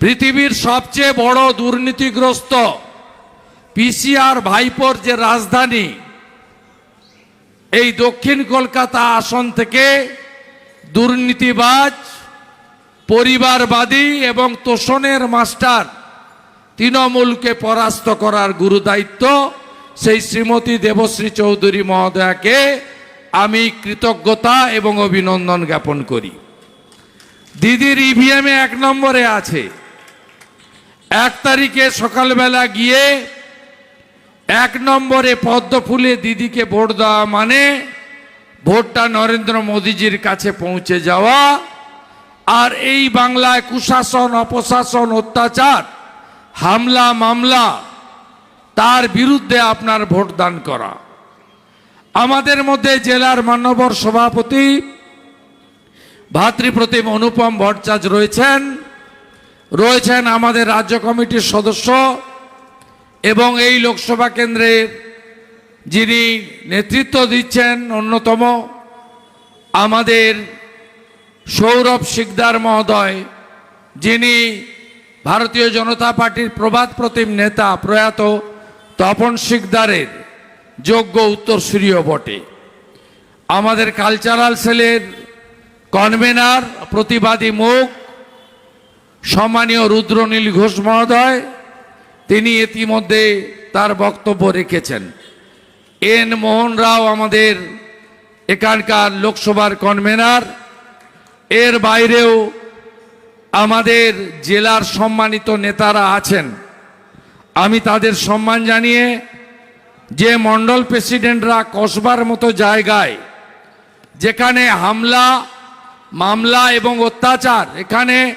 পৃথিবীর সবচেয়ে বড় দুর্নীতিগ্রস্ত পিসিআর ভাইপোর যে রাজধানী, এই দক্ষিণ কলকাতা আসন থেকে দুর্নীতিবাজ, পরিবারবাদী এবং তোষণের মাস্টার তৃণমূলকে পরাস্ত করার গুরুদায়িত্ব সেই শ্রীমতী দেবশ্রী চৌধুরী মহোদয়াকে আমি কৃতজ্ঞতা এবং অভিনন্দন জ্ঞাপন করি। দিদির ইভিএমে এক নম্বরে আছে। এক তারিখে সকালবেলা গিয়ে এক নম্বরে পদ্ম ফুলে দিদিকে ভোট দেওয়া মানে ভোটটা নরেন্দ্র মোদীজির কাছে পৌঁছে যাওয়া আর এই বাংলায় কুশাসন, অপশাসন, অত্যাচার, হামলা, মামলা, তার বিরুদ্ধে আপনার ভোট দান করা। আমাদের মধ্যে জেলার মান্যবর সভাপতি ভাতৃপ্রতিম অনুপম ভট্টাচার্য রয়েছেন। রয়েছেন আমাদের রাজ্য কমিটির সদস্য এবং এই লোকসভা কেন্দ্রের যিনি নেতৃত্ব দিচ্ছেন অন্যতম আমাদের সৌরভ শিকদার মহোদয়, যিনি ভারতীয় জনতা পার্টির প্রবাদ প্রতিম নেতা প্রয়াত তপন শিকদারের যোগ্য উত্তরসূরীয় বটে। আমাদের কালচারাল সেলের কনভেনার প্রতিবাদী মুখ সম্মানীয় রুদ্রনীল ঘোষ মহোদয়, তিনি ইতিমধ্যে তার বক্তব্য রেখেছেন। এন মোহন রাও আমাদের এখানকার লোকসভার কনভেনার। এর বাইরেও আমাদের জেলার সম্মানিত নেতারা আছেন। আমি তাদের সম্মান জানিয়ে যে মন্ডল প্রেসিডেন্টরা কসবার মতো জায়গায় যেখানে হামলা, মামলা এবং অত্যাচার, এখানে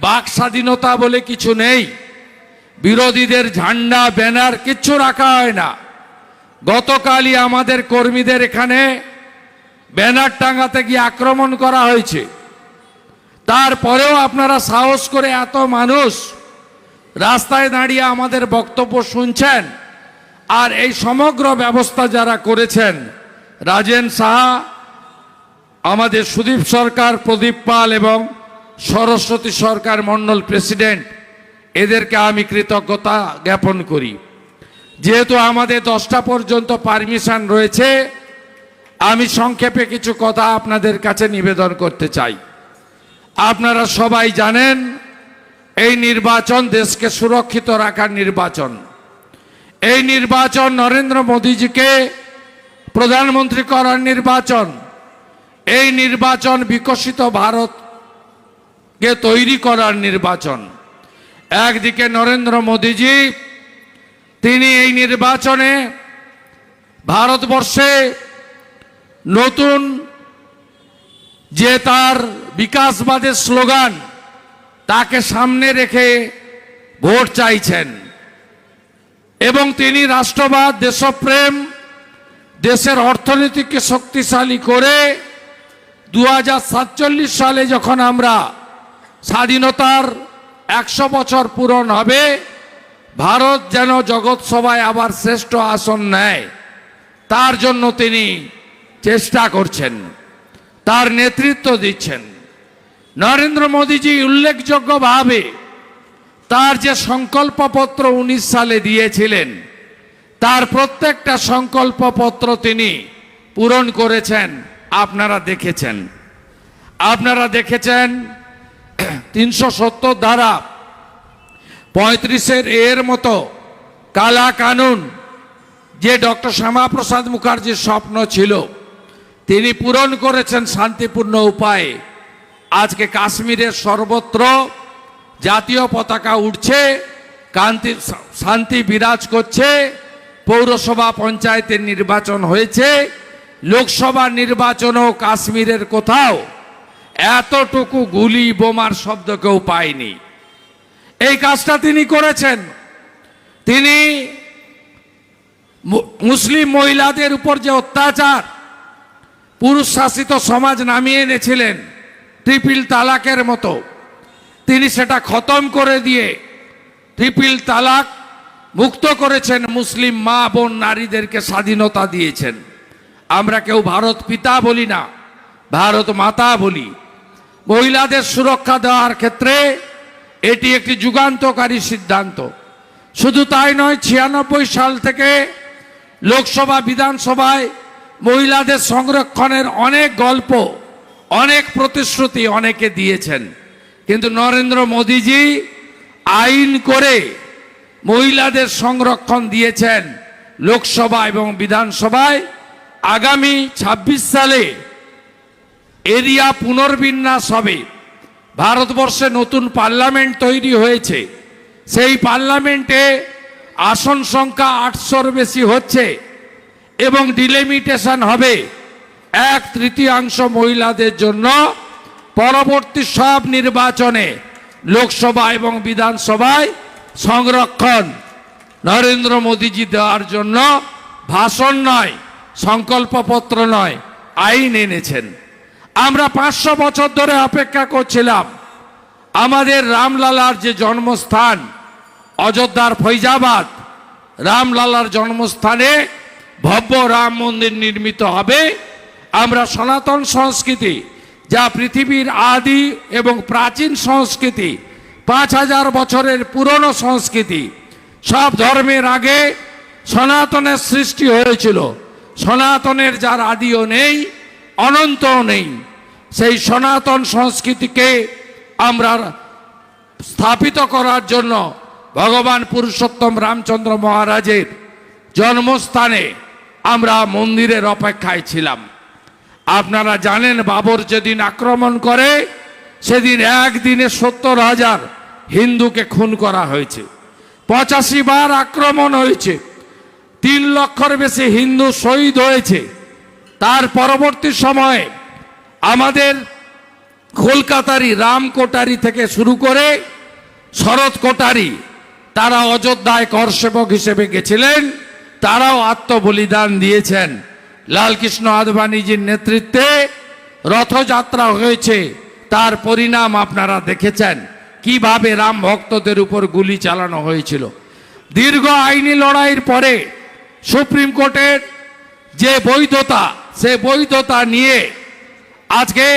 বাক স্বাধীনতা বলে কিছু নেই। বিরোধীদের ঝান্ডা, ব্যানার কিচ্ছু রাখা হয় না। গতকালই আমাদের কর্মীদের এখানে ব্যানার টাঙাতে গিয়ে আক্রমণ করা হয়েছে। তারপরেও আপনারা সাহস করে এত মানুষ রাস্তায় দাঁড়িয়ে আমাদের বক্তব্য শুনছেন আর এই সমগ্র ব্যবস্থা যারা করেছেন, রাজেন সাহা, আমাদের সুদীপ সরকার, প্রদীপ পাল এবং সরস্বতী সরকার মণ্ডল প্রেসিডেন্ট, এদেরকে আমি কৃতজ্ঞতা জ্ঞাপন করি। যেহেতু আমাদের দশটা পর্যন্ত পারমিশন রয়েছে, আমি সংক্ষেপে কিছু কথা আপনাদের কাছে নিবেদন করতে চাই। আপনারা সবাই জানেন, এই নির্বাচন দেশকে সুরক্ষিত রাখার নির্বাচন। এই নির্বাচন নরেন্দ্র মোদীজিকে প্রধানমন্ত্রী করার নির্বাচন। এই নির্বাচন বিকশিত ভারতকে তৈরি করার নির্বাচন? একদিকে নরেন্দ্র মোদীজি, তিনি এই নির্বাচনে ভারতবর্ষে নতুন যে তার বিকাশবাদের স্লোগান, তাকে সামনে রেখে ভোট চাইছেন। এবং তিনি রাষ্ট্রবাদ, দেশপ্রেম, দেশের অর্থনীতিকে শক্তিশালী করে দু হাজার সাতচল্লিশ সালে যখন আমরা স্বাধীনতার একশো বছর পূরণ হবে, ভারত যেন জগৎ সভায় আবার শ্রেষ্ঠ আসন নেয়, তার জন্য তিনি চেষ্টা করছেন, তার নেতৃত্ব দিচ্ছেন। নরেন্দ্র মোদীজি উল্লেখযোগ্যভাবে তার যে সংকল্পপত্র উনিশ সালে দিয়েছিলেন, তার প্রত্যেকটা সংকল্পপত্র তিনি পূরণ করেছেন। আপনারা দেখেছেন। আপনারা দেখেছেন তিনশো সত্তর ধারা পঁয়ত্রিশের এর মতো কালা কানুন যে ডক্টর শ্যামাপ্রসাদ মুখার্জির স্বপ্ন ছিল, তিনি পূরণ করেছেন শান্তিপূর্ণ উপায়ে। আজকে কাশ্মীরের সর্বত্র জাতীয় পতাকা উঠছে কান্তি শান্তি বিরাজ করছে, পৌরসভা পঞ্চায়েতের নির্বাচন হয়েছে, লোকসভা নির্বাচনও কাশ্মীরের কোথাও এতটুকু গুলি বোমার শব্দ কেউ পায়নি। এই কাজটা তিনি করেছেন। তিনি মুসলিম মহিলাদের উপর যে অত্যাচার, পুরুষ শাসিত সমাজ নামিয়ে এনেছিলেন ট্রিপিল তালাকের মতো, তিনি সেটা খতম করে দিয়ে ট্রিপিল তালাক মুক্ত করেছেন, মুসলিম মা বোন নারীদেরকে স্বাধীনতা দিয়েছেন। আমরা কেউ ভারত পিতা বলি না, ভারত মাতা বলি। মহিলাদের সুরক্ষা দেওয়ার ক্ষেত্রে এটি একটি যুগান্তকারী সিদ্ধান্ত। শুধু তাই নয়, ছিয়ানব্বই সাল থেকে লোকসভা, বিধানসভায় মহিলাদের সংরক্ষণের অনেক গল্প, অনেক প্রতিশ্রুতি অনেকে দিয়েছেন। কিন্তু নরেন্দ্র মোদীজি আইন করে মহিলাদের সংরক্ষণ দিয়েছেন লোকসভা এবং বিধানসভায়। আগামী ২৬ সালে এরিয়া পুনর্বিন্যাস হবে। ভারতবর্ষে নতুন পার্লামেন্ট তৈরি হয়েছে। সেই পার্লামেন্টে আসন সংখ্যা আটশোর বেশি হচ্ছে এবং ডিলিমিটেশন হবে। এক তৃতীয়াংশ মহিলাদের জন্য পরবর্তী সব নির্বাচনে লোকসভা এবং বিধানসভায় সংরক্ষণ। নরেন্দ্র মোদীজি দেওয়ার জন্য ভাষণ নয়, সংকল্পপত্র নয়, আইন এনেছেন। আমরা পাঁচশো বছর ধরে অপেক্ষা করছিলাম। আমাদের রামলালার যে জন্মস্থান, অযোধ্যার ফৈজাবাদ, রামলালার জন্মস্থানে ভব্য রাম মন্দির নির্মিত হবে। আমরা সনাতন সংস্কৃতি, যা পৃথিবীর আদি এবং প্রাচীন সংস্কৃতি, পাঁচ হাজার বছরের পুরনো সংস্কৃতি, সব ধর্মের আগে সনাতনের সৃষ্টি হয়েছিল। সনাতনের যার আদিও নেই, অনন্তও নেই। সেই সনাতন সংস্কৃতিকে আমরা স্থাপিত করার জন্য ভগবান পুরুষোত্তম রামচন্দ্র মহারাজের জন্মস্থানে আমরা মন্দিরের অপেক্ষায় ছিলাম। আপনারা জানেন বাবর যেদিন আক্রমণ করে, সেদিন একদিনে সত্তর হাজার হিন্দুকে খুন করা হয়েছে। পঁচাশি বার আক্রমণ হয়েছে। তিন লক্ষর বেশি হিন্দু শহীদ হয়েছে। তার পরবর্তী সময়ে আমাদের কলকাতারি রাম কোটারি থেকে শুরু করে শরৎ কোটারি, তারা অযোধ্যায় করসেবক হিসেবে গেছিলেন, তারাও আত্মবলিদান দিয়েছেন। লালকৃষ্ণ আদবানিজির নেতৃত্বে রথযাত্রা হয়েছে, তার পরিণাম আপনারা দেখেছেন, কীভাবে রাম ভক্তদের উপর গুলি চালানো হয়েছিল। দীর্ঘ আইনি লড়াইয়ের পরে সুপ্রিম কোর্টের যে বৈধতা, সে বৈধতা নিয়ে আজকে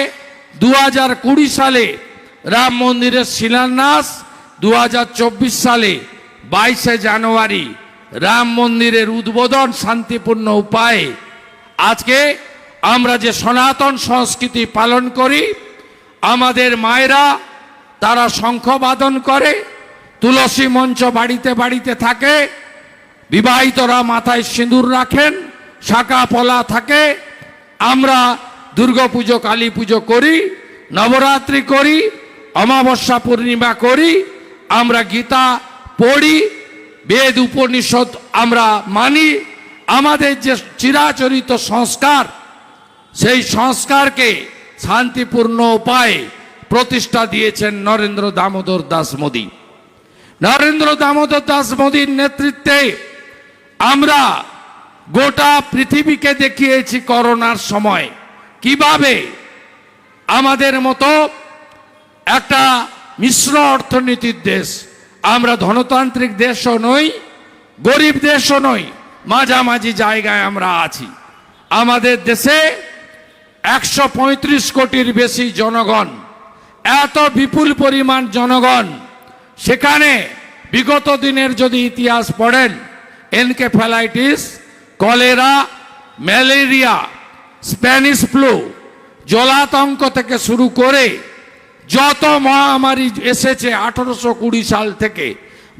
দু হাজার কুড়ি সালে রাম মন্দিরের শিলান্যাস দু হাজার চব্বিশ সালে বাইশে জানুয়ারি রাম মন্দিরের উদ্বোধন শান্তিপূর্ণ উপায়ে। আজকে আমরা যে সনাতন সংস্কৃতি পালন করি, আমাদের মায়েরা তারা শঙ্খবাদন করে, তুলসী মঞ্চ বাড়িতে বাড়িতে থাকে, বিবাহিতরা মাথায় সিঁদুর রাখেন, শাখা পলা থাকে। আমরা দুর্গাপুজো কালী পুজো করি, নবরাত্রি করি, অমাবস্যা পূর্ণিমা করি, আমরা গীতা পড়ি, বেদ উপনিষদ আমরা মানি। আমাদের যে চিরাচরিত সংস্কার, সেই সংস্কারকে শান্তিপূর্ণ উপায়ে প্রতিষ্ঠা দিয়েছেন নরেন্দ্র দামোদর দাস মোদী। নরেন্দ্র দামোদর দাস মোদীর নেতৃত্বে আমরা গোটা পৃথিবীকে দেখিয়েছি করোনার সময়। কীভাবে আমাদের মতো একটা মিশ্র অর্থনীতির দেশ, আমরা ধনতান্ত্রিক দেশও নই, গরিব দেশও নই, মাঝামাঝি জায়গায় আমরা আছি। আমাদের দেশে একশো পঁয়ত্রিশ কোটির বেশি জনগণ, এত বিপুল পরিমাণ জনগণ, সেখানে বিগত দিনের যদি ইতিহাস পড়েন encephalitis cholera, malaria Spanish flu জলাতঙ্ক থেকে শুরু করে যত মহামারী এসেছে আঠারোশো কুড়ি সাল থেকে,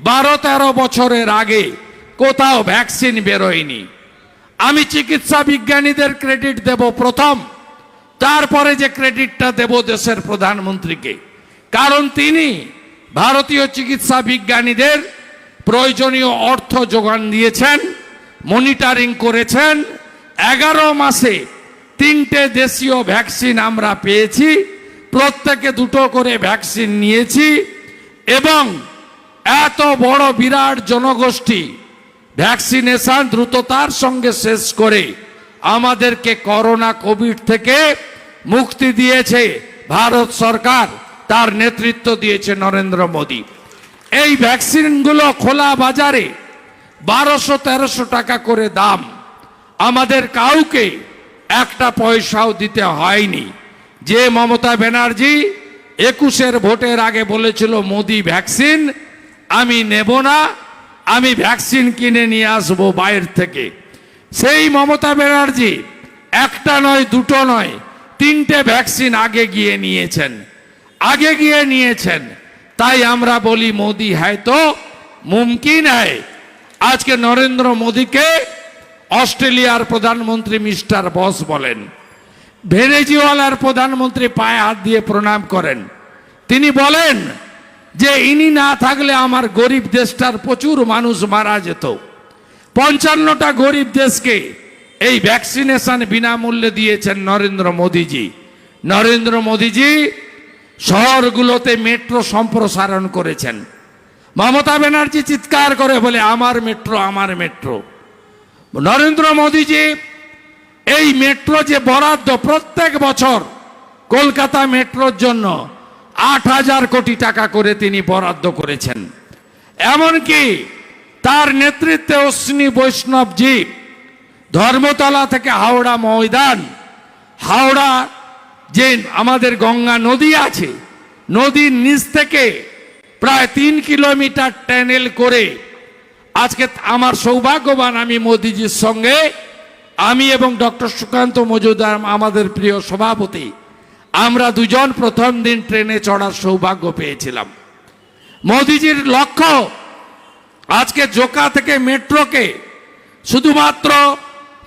বারো তেরো বছরের আগে কোথাও ভ্যাকসিন বেরোয়নি। আমি চিকিৎসা বিজ্ঞানীদের ক্রেডিট দেব প্রথম, তারপরে যে ক্রেডিটটা দেব দেশের প্রধানমন্ত্রীকে। কারণ তিনি ভারতীয় চিকিৎসা বিজ্ঞানীদের প্রয়োজনীয় অর্থ যোগান দিয়েছেন মনিটারিং করেছেন, এগারো মাসে তিনটে দেশীয় ভ্যাকসিন আমরা পেয়েছি, প্রত্যেকে দুটো করে ভ্যাকসিন নিয়েছি, এবং এত বড় বিরাট জনগোষ্ঠী ভ্যাকসিনেশন দ্রুততার সঙ্গে শেষ করে আমাদেরকে করোনা কোভিড থেকে মুক্তি দিয়েছে, ভারত সরকার তার নেতৃত্ব দিয়েছে নরেন্দ্র মোদী। এই ভ্যাকসিনগুলো খোলা বাজারে বারোশো তেরোশো টাকা করে দাম। আমাদের কাউকে একটা পয়সাও দিতে হয়নি। যে মমতা ব্যানার্জি একুশের ভোটের আগে বলেছিল, মোদি ভ্যাকসিন, আমি নেব না, আমি ভ্যাকসিন কিনে নিয়ে আসব বাইর থেকে। সেই মমতা ব্যানার্জি একটা নয়, দুটো নয়, তিনটে ভ্যাকসিন আগে গিয়ে নিয়েছেন। আগে গিয়ে নিয়েছেন। তাই আমরা বলি, মোদি হ্যায় তো, মুমকিন হ্যায়। আজকে নরেন্দ্র মোদীকে অস্ট্রেলিয়ার প্রধানমন্ত্রী মিস্টার বস বলেন, ভেনেজুয়েলার প্রধানমন্ত্রী পায়ে হাত দিয়ে প্রণাম করেন। তিনি বলেন যে ইনি না থাকলে আমার গরিব দেশটার প্রচুর মানুষ মারা যেত। পঞ্চান্নটা গরিব দেশকে এই ভ্যাকসিনেশন বিনামূল্যে দিয়েছেন নরেন্দ্র মোদীজি। নরেন্দ্র মোদীজি শহরগুলোতে মেট্রো সম্প্রসারণ করেছেন। মমতা ব্যানার্জি চিৎকার করে বলে, আমার মেট্রো আমার মেট্রো। নরেন্দ্র মোদীজি, এই মেট্রো যে বরাদ্দ প্রত্যেক বছর কলকাতা মেট্রোর জন্য আট হাজার কোটি টাকা করে তিনি বরাদ্দ করেছেন। এমনকি তার নেতৃত্বে অশ্বিনী বৈষ্ণবজি, ধর্মতলা থেকে হাওড়া ময়দান, হাওড়া যে আমাদের গঙ্গা নদী আছে, নদীর নিচ থেকে প্রায় তিন কিলোমিটার ট্যানেল করে আজকে আমার সৌভাগ্যবান আমি মোদিজির সঙ্গে। আমি এবং ডক্টর সুকান্ত মজুমদার আমাদের প্রিয় সভাপতি। আমরা দুজন প্রথম দিন ট্রেনে চড়ার সৌভাগ্য পেয়েছিলাম। মোদিজির লক্ষ্য আজকে জোকা থেকে মেট্রোকে শুধুমাত্র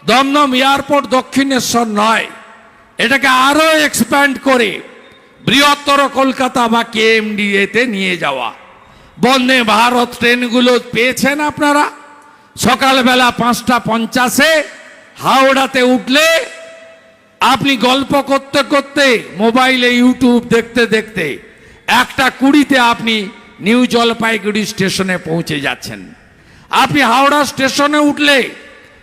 দমদম এয়ারপোর্ট দক্ষিণেশ্বর নয়, এটাকে আরও এক্সপ্যান্ড করে বৃহত্তর কলকাতা বা কেএমডিএতে নিয়ে যাওয়া। বন্দে ভারত ট্রেনগুলো পেয়েছেন আপনারা? সকালবেলা পাঁচটা পঞ্চাশে হাওড়াতে উঠলে আপনি গল্প করতে করতে মোবাইলে ইউটিউব দেখতে দেখতে একটা কুড়িতে আপনি নিউ জলপাইগুড়ি স্টেশনে পৌঁছে যাচ্ছেন। আপনি হাওড়া স্টেশনে উঠলে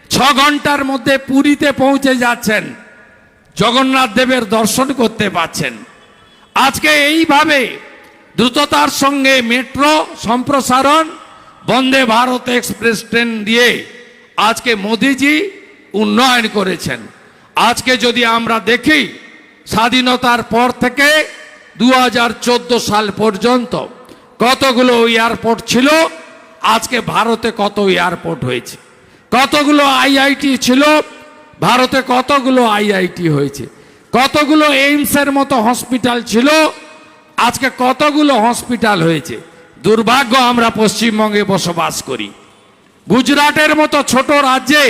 ছ ঘণ্টার মধ্যে পুরীতে পৌঁছে যাচ্ছেন। জগন্নাথ দেবের দর্শন করতে পাচ্ছেন আজকে এইভাবে দ্রুততার সঙ্গে মেট্রো সম্প্রসারণ, বন্দে ভারত এক্সপ্রেস ট্রেন দিয়ে আজকে মোদিজি উন্নয়ন করেছেন। আজকে যদি আমরা দেখি, স্বাধীনতার পর থেকে দু হাজার চোদ্দ সাল পর্যন্ত কতগুলো এয়ারপোর্ট ছিল, আজকে ভারতে কত এয়ারপোর্ট হয়েছে? কতগুলো আইআইটি ছিল, ভারতে কতগুলো আইআইটি হয়েছে? কতগুলো এইমসের মতো হসপিটাল ছিল আজকে কতগুলো হসপিটাল হয়েছে? দুর্ভাগ্য, আমরা পশ্চিমবঙ্গে বসবাস করি। গুজরাটের মতো ছোট রাজ্যে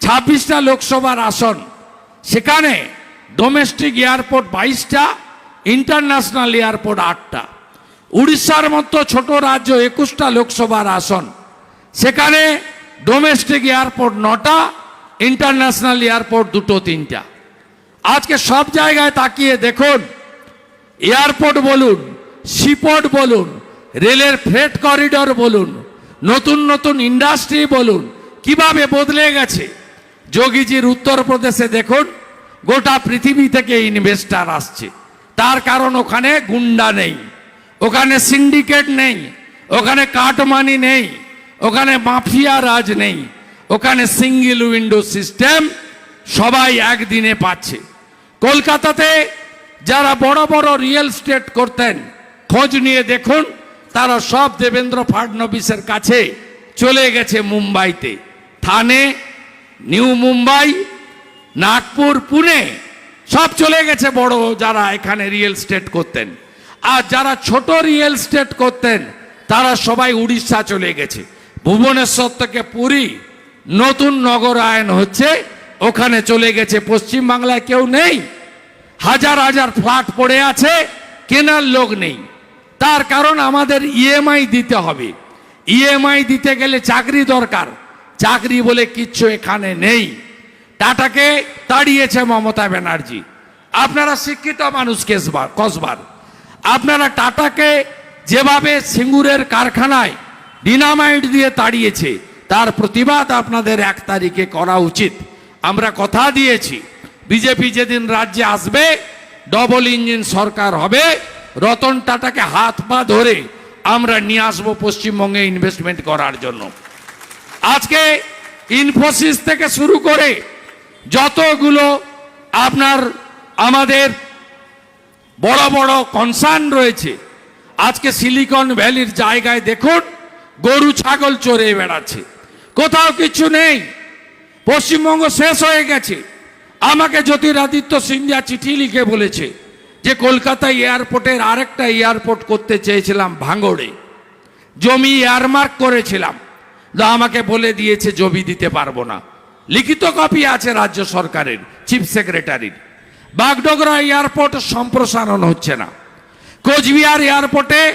ছাব্বিশটা লোকসভার আসন। সেখানে ডোমেস্টিক এয়ারপোর্ট বাইশটা ইন্টারন্যাশনাল এয়ারপোর্ট আটটা। উড়িষ্যার মতো ছোট রাজ্য একুশটা লোকসভার আসন। সেখানে ডোমেস্টিক এয়ারপোর্ট নটা ইন্টারন্যাশনাল এয়ারপোর্ট দুটো তিনটা। আজকে সব জায়গায় তাকিয়ে দেখুন এয়ারপোর্ট বলুন, সিপোর্ট বলুন, রেলের ফ্রেট করিডর বলুন, নতুন নতুন ইন্ডাস্ট্রি বলুন, কীভাবে বদলে গেছে? যোগীজির উত্তরপ্রদেশে দেখুন, গোটা পৃথিবী থেকে ইনভেস্টার আসছে। তার কারণ ওখানে গুন্ডা নেই, ওখানে সিন্ডিকেট নেই, ওখানে কাটমানি নেই, ওখানে মাফিয়া রাজ নেই, ওখানে সিঙ্গেল উইন্ডো সিস্টেম সবাই একদিনে পাচ্ছে। কলকাতাতে যারা বড় বড় রিয়েল স্টেট করতেন, খোঁজ নিয়ে দেখুন, তারা সব দেবেন্দ্র ফাডনবিসের কাছে চলে গেছে মুম্বাইতে। থানে, নিউ মুম্বাই, নাগপুর, পুনে, সব চলে গেছে বড় যারা এখানে রিয়েল স্টেট করতেন। আর যারা ছোট রিয়েল স্টেট করতেন, তারা সবাই উড়িষ্যা চলে গেছে। ভুবনেশ্বর থেকে পুরী, নতুন নগরায়ন হচ্ছে, ওখানে চলে গেছে। পশ্চিম বাংলায় কেউ নেই হাজার হাজার ফ্ল্যাট পড়ে আছে, কেনার লোক নেই। তার কারণ আমাদের ইএমআই দিতে হবে। ইএমআই দিতে গেলে চাকরি দরকার। চাকরি বলে কিচ্ছু এখানে নেই। টাটাকে তাড়িয়েছে মমতা ব্যানার্জি। আপনারা শিক্ষিত মানুষ কেসবার কসবার। আপনারা টাটাকে যেভাবে সিঙ্গুরের কারখানায় ডিনামাইট দিয়ে তাড়িয়েছে, তার প্রতিবাদ আপনাদের এক তারিখে করা উচিত। আমরা কথা দিয়েছি। বিজেপি যেদিন রাজ্যে আসবে ডবল ইঞ্জিন সরকার হবে, রতন টাটাকে হাত পা ধরে আমরা নিয়ে আসব পশ্চিমবঙ্গে ইনভেস্টমেন্ট করার জন্য। আজকে ইনফোসিস থেকে শুরু করে যতগুলো আপনার আমাদের বড় বড় কনসার্ন রয়েছে, আজকে সিলিকন ভ্যালির জায়গায় দেখুন, গরু ছাগল চড়ে বেড়াচ্ছে। কোথাও কিছু নেই, পশ্চিমবঙ্গ শেষ হয়ে গেছে। আমাকে জ্যোতিরাদিত্য সিন্ধিয়া চিঠি লিখে বলেছে যে কলকাতা এয়ারপোর্টের আরেকটা এয়ারপোর্ট করতে চেয়েছিলাম ভাঙড়ে। জমি এয়ারমার্ক করেছিলাম। আমাকে বলে দিয়েছে, জমি দিতে পারব না। লিখিত কপি আছে রাজ্য সরকারের, চিফ সেক্রেটারির। বাগডোগরা এয়ারপোর্ট সম্প্রসারণ হচ্ছে না। কোচবিহার এয়ারপোর্টে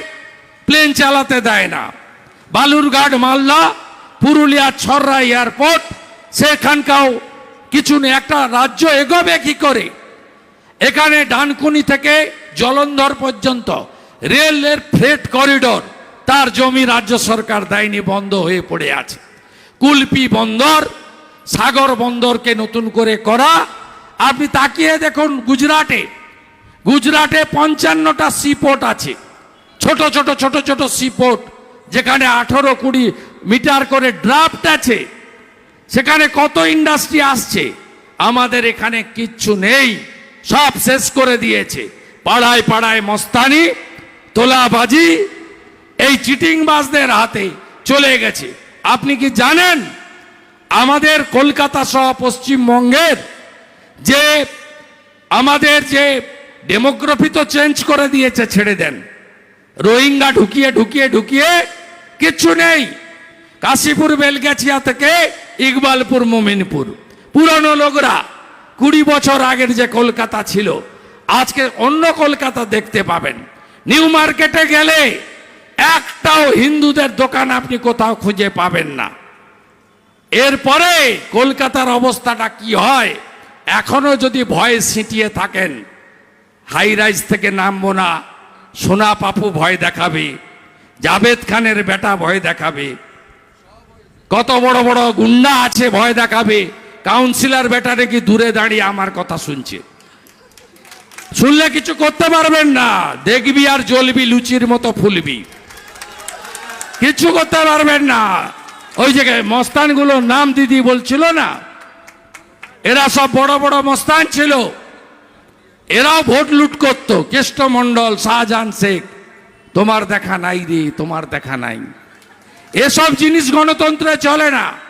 প্লেন চালাতে দেয় না। বালুরঘাট, মালদা, পুরুলিয়া, ছররা এয়ারপোর্ট, সেখানকাও কিছু নেই একটা রাজ্য এগোবে কি করে? এখানে ডানকুনি থেকে জলন্ধর পর্যন্ত রেলের ফ্রেট করিডোর, তার জমি রাজ্য সরকার দেয়নি, বন্ধ হয়ে পড়ে আছে। কুলপি বন্দর, সাগর বন্দরকে নতুন করে করা। আপনি তাকিয়ে দেখুন গুজরাটে। গুজরাটে পঞ্চান্নটা সিপোর্ট আছে। ছোট ছোট ছোট ছোট সিপোর্ট যেখানে আঠারো কুড়ি মিটার করে ড্রাফট আছে। সেখানে কত ইন্ডাস্ট্রি আসছে, আমাদের এখানে কিচ্ছু নেই, সব শেষ করে দিয়েছে। পাড়ায় পাড়ায় মস্তানি, তোলাবাজি, এই চিটিং চিটিংবাজদের হাতে চলে গেছে। আপনি কি জানেন, আমাদের কলকাতা সহ পশ্চিমবঙ্গের যে, আমাদের যে ডেমোগ্রাফি তো চেঞ্জ করে দিয়েছে, ছেড়ে দেন। রোহিঙ্গা ঢুকিয়ে ঢুকিয়ে ঢুকিয়ে কিচ্ছু নেই। কাশীপুর, বেলগাছিয়া থেকে ইকবালপুর, মোমিনপুর। পুরনো লোকরা কুড়ি বছর আগের যে কলকাতা ছিল, আজকে অন্য কলকাতা দেখতে পাবেন। নিউ মার্কেটে গেলে একটাও হিন্দুদের দোকান আপনি কোথাও খুঁজে পাবেন না। এরপরে কলকাতার অবস্থাটা কি হয়? এখনও যদি ভয়ে সিটিয়ে থাকেন, হাই রাইজ থেকে নামবো না, সোনা পাপু ভয় দেখাবে, জাভেদ খানের বেটা ভয় দেখাবে। কত বড় বড় গুন্ডা আছে, ভয় দেখাবে। কাউন্সিলর বেটা নাকি দূরে দাঁড়িয়ে আমার কথা শুনছে? শুনলে কিছু করতে পারবেন না। দেখবি আর জ্বলবি, লুচির মতো ফুলবি। কিছু করতে পারবেন না। ওই জায়গায় মস্তানগুলো নাম দিদি বলছিল না? এরা সব বড় বড় মস্তান ছিল। এরাও ভোট লুট করত। কেষ্টমণ্ডল শাহজাহান শেখ, তোমার দেখা নাই রে, তোমার দেখা নাই। এসব জিনিস গণতন্ত্রে চলে না।